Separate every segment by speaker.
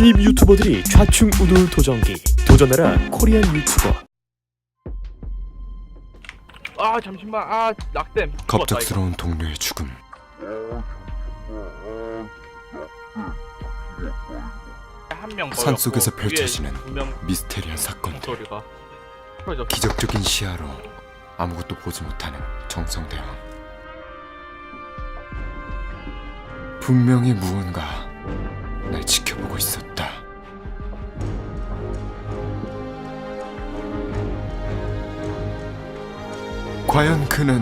Speaker 1: 신입 유튜버들이 좌충 우돌 도전기 도전하라 코리안 유튜버.
Speaker 2: 아 잠시만. 아 낙댐.
Speaker 3: 갑작스러운 동료의 죽음.
Speaker 2: 한명
Speaker 3: 산속에서 펼쳐지는 미스테리한 사건들. 기적적인 시야로 아무것도 보지 못하는 정성대왕. 분명히 무언가 날 지켜보고 있었다. 과연 그는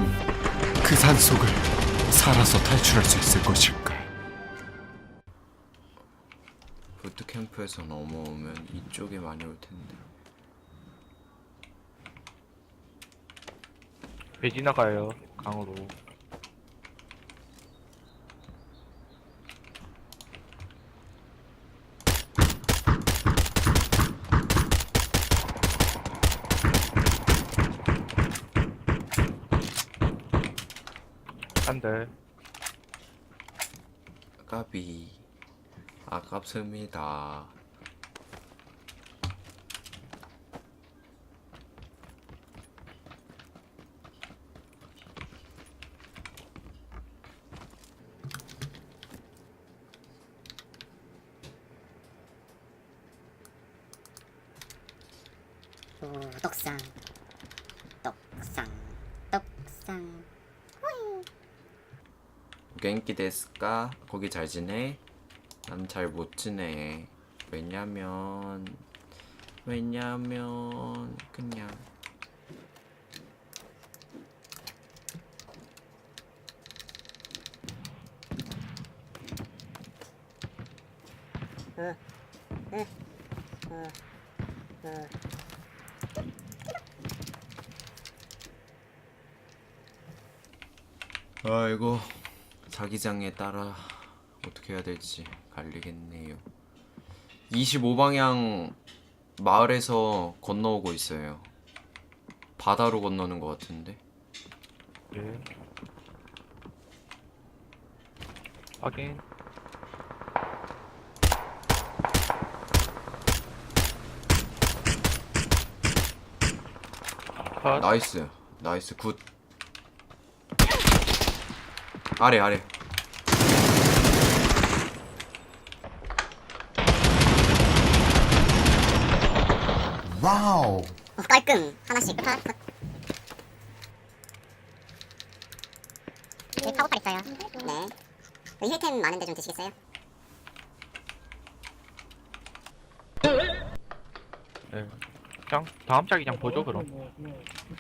Speaker 3: 그 산속을 살아서 탈출할 수 있을 것일까? 부트캠프에서 넘어오면 이쪽에 많이 올 텐데.
Speaker 2: 배 지나가요 강으로 안돼
Speaker 3: 까비 아깝습니다.
Speaker 4: 독상 독상 독상
Speaker 3: 갱기 데스까? 거기 잘 지내? 난 잘 못 지내. 왜냐면 왜냐면 그냥 아이고 자기장에 따라 어떻게 해야 될지 갈리겠네요. 25방향 마을에서 건너오고 있어요. 바다로 건너는 것 같은데.
Speaker 2: 예 확인 컷
Speaker 3: 나이스, 나이스, 굿. 아래 아래.
Speaker 4: 어, 깔끔. 하나씩. 끝 하나 끝 여기 카고팔 있어요. 네. 여기 힐템 많은데 좀 드시겠어요?
Speaker 2: 예. 그냥 다음 자기장 보죠 그럼.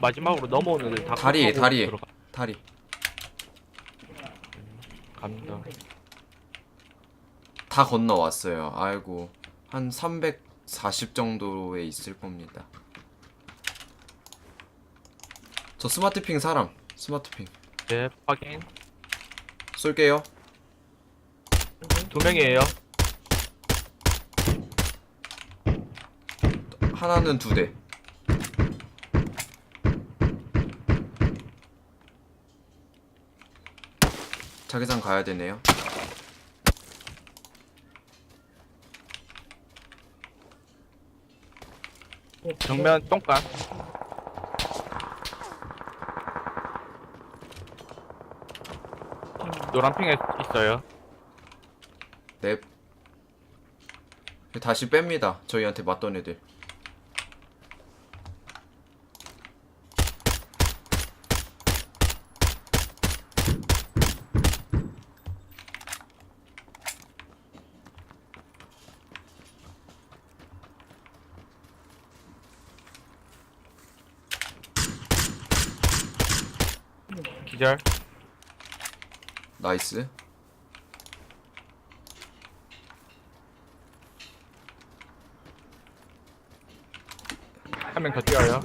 Speaker 2: 마지막으로 넘어오는 애들 다
Speaker 3: 다리에
Speaker 2: 컷하고
Speaker 3: 다리에.
Speaker 2: 들어가-
Speaker 3: 다리.
Speaker 2: 갑니다
Speaker 3: 다 건너왔어요. 아이고 한 340 정도에 있을 겁니다. 저 스마트핑 사람. 스마트핑.
Speaker 2: 예 확인
Speaker 3: 쏠게요.
Speaker 2: 두 명이에요
Speaker 3: 하나는 두 대. 자기장 가야 되네요.
Speaker 2: 정면 똥간 노란 핑에 있어요
Speaker 3: 넵. 다시 뺍니다. 저희한테 맞던 애들.
Speaker 2: 기절
Speaker 3: 나이스.
Speaker 2: 한 명 더 뛰어요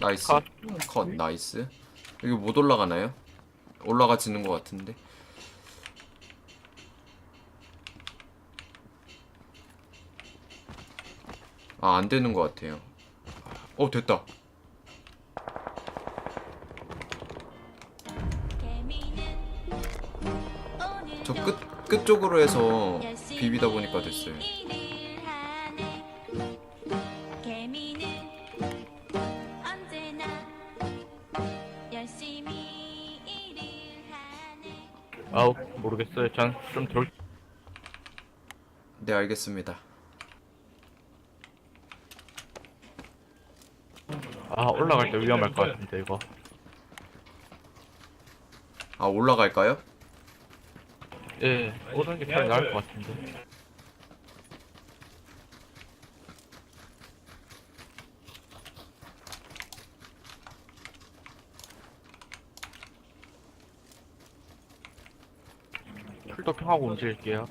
Speaker 3: 나이스.
Speaker 2: 컷.
Speaker 3: 컷. 나이스. 여기 못 올라가나요? 올라가지는 것 같은데. 아, 안 되는 것 같아요. 어, 됐다. 저 끝, 끝 쪽으로 해서 비비다 보니까 됐어요.
Speaker 2: 아우 모르겠어요. 전좀 돌.
Speaker 3: 네, 알겠습니다.
Speaker 2: 아 올라갈 때 위험할 것 같은데 이거.
Speaker 3: 아, 올라갈까요?
Speaker 2: 예, 오는 게 차라리 나을 것 같은데. 풀도핑하고 움직일게요.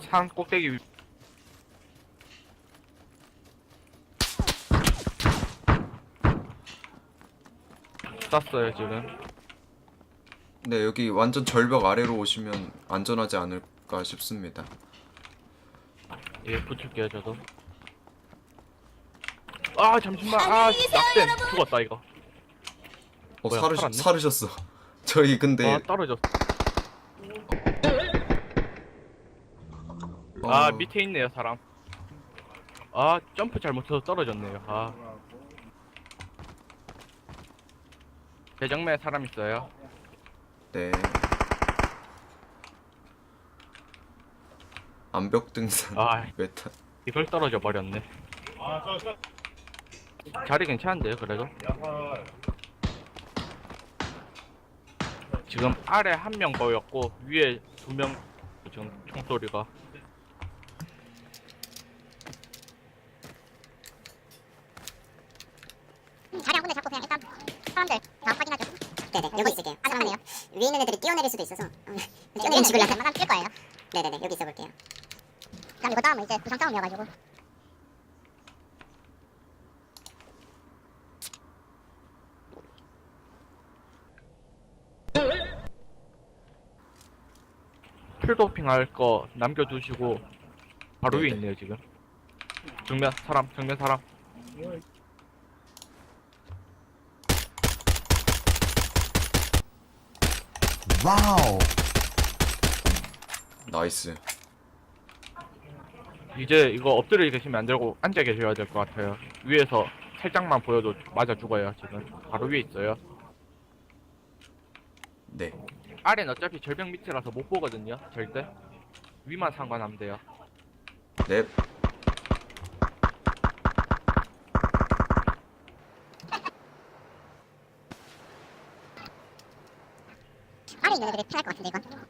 Speaker 2: 산 꼭대기 위... 쐈어요 지금.
Speaker 3: 네, 여기 완전 절벽 아래로 오시면 안전하지 않을까 싶습니다.
Speaker 2: 예 붙일게요 저도. 아 잠시만. 아 낙된 죽었다 이거.
Speaker 3: 어,
Speaker 2: 뭐야,
Speaker 3: 사르,
Speaker 2: 살았네?
Speaker 3: 사르셨어. 저희 근데
Speaker 2: 아 떨어졌어.
Speaker 3: 어,
Speaker 2: 아 밑에 있네요 사람. 아 점프 잘못해서 떨어졌네요. 아 대정면에 사람 있어요
Speaker 3: 네. 암벽 등산
Speaker 2: 아
Speaker 3: 메타.
Speaker 2: 이걸 떨어져 버렸네 자리 괜찮은데요 그래도 지금 아래 한 명 보였고 위에 두 명 지금 총소리가
Speaker 4: 자리 한 군데 잡고 그냥 일단 사람들 다 확인하죠. 네네 여기 있을게요. 아직하네요. 위에 있는 애들이 뛰어내릴 수도 있어서 음, 뛰어내리는 죽을라. 만 뛸 거예요. 네네네 여기 있어볼게요. 그럼 이거 다음은 이제 구상 싸움이어가지고.
Speaker 2: 풀도핑 할 거 남겨두시고 바로 위에. 있네요 지금 정면 사람 정면 사람
Speaker 3: 나이스.
Speaker 2: 이제 이거 엎드려 계시면 안 되고 앉아 계셔야 될 것 같아요 위에서 살짝만 보여도 맞아 죽어요 지금 바로 위에 있어요
Speaker 3: 네.
Speaker 2: 아래는 어차피 절벽 밑이라서 못 보거든요 절대 위만 상관하면 돼요
Speaker 3: 네.
Speaker 4: 아래 있는 애들이 편할 것 같은데 이건.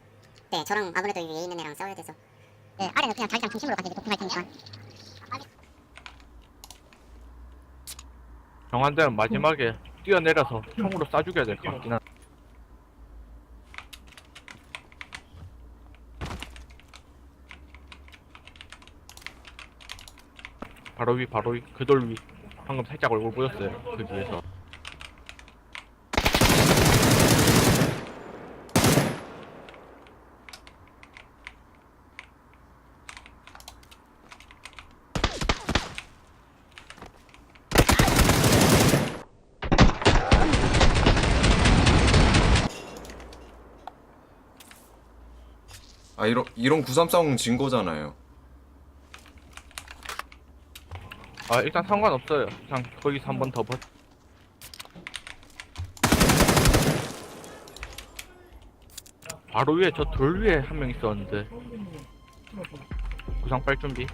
Speaker 4: 네 저랑 아무래도 위에 있는 애랑 싸워야 돼서. 네 아래는 그냥 자기장 중심으로 가서 이제 도핑할 테니까.
Speaker 2: 정한대는 마지막에 뛰어내려서 총으로 쏴 죽여야 될 것 같긴 한 바로 위 바로 위 그 돌 위 방금 살짝 얼굴 보였어요 그 뒤에서
Speaker 3: 아 이런 이런 93 싸움 진 거잖아요.
Speaker 2: 아 일단 상관없어요 그냥 거기서 한 번 더 버... 바로 위에 저 돌 위에 한 명 있었는데 구상 빨 준비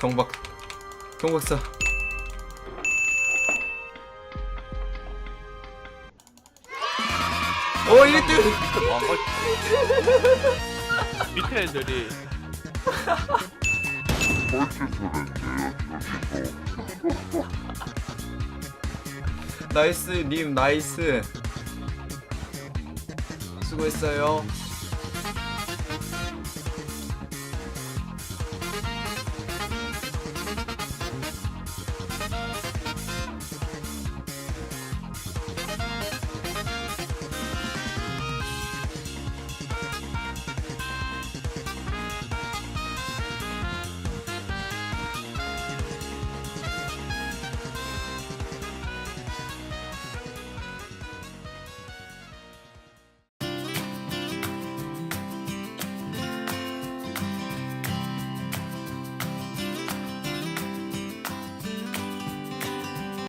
Speaker 3: 경박 경박사. 어 1등.
Speaker 2: 와, 어, 밑에 애들이
Speaker 3: 나이스 님 나이스. 수고했어요.